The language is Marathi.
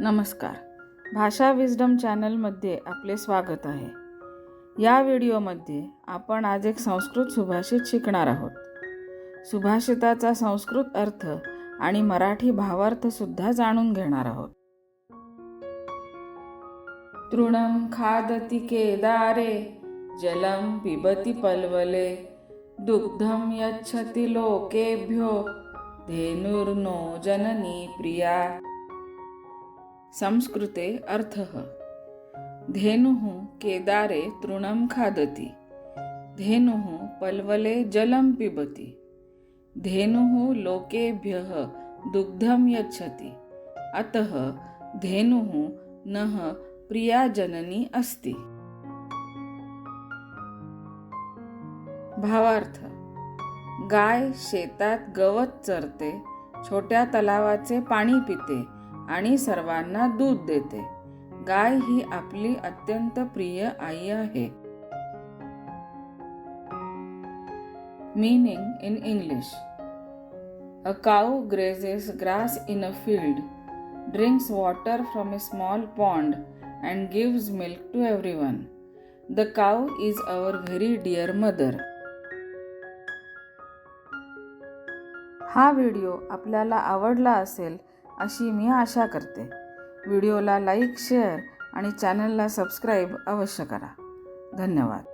नमस्कार. भाषा विजडम चॅनलमध्ये आपले स्वागत आहे. या व्हिडिओमध्ये आपण आज एक संस्कृत सुभाषित शिकणार आहोत. सुभाषिताचा संस्कृत अर्थ आणि मराठी भावार्थसुद्धा जाणून घेणार आहोत. तृणं खादति केदारे जलं पिबति पल्वले दुग्धं यच्छति लोकेभ्यो धेनुर्नो जननी प्रिया। संस्कृते अर्थः। धेनुः केदारे तृणं खादति। धेनुः पल्वले जलं पिबति। धेनुः लोकेभ्यः दुग्धं यच्छति। अतः धेनुः नः प्रिया जननी अस्ति। भावार्थ। गाय शेतात गवत चरते छोट्या तलावाचे पाणी पिते आणि सर्वांना दूध देते. गाय ही आपली अत्यंत प्रिय आई आहे. Meaning in English a cow grazes grass in a field drinks water from a small pond and gives milk to everyone the cow is our very dear mother हा व्हिडिओ आपल्याला आवडला असेल अशी मी आशा करते. व्हिडिओला लाईक शेअर आणि चॅनलला सबस्क्राईब अवश्य करा. धन्यवाद.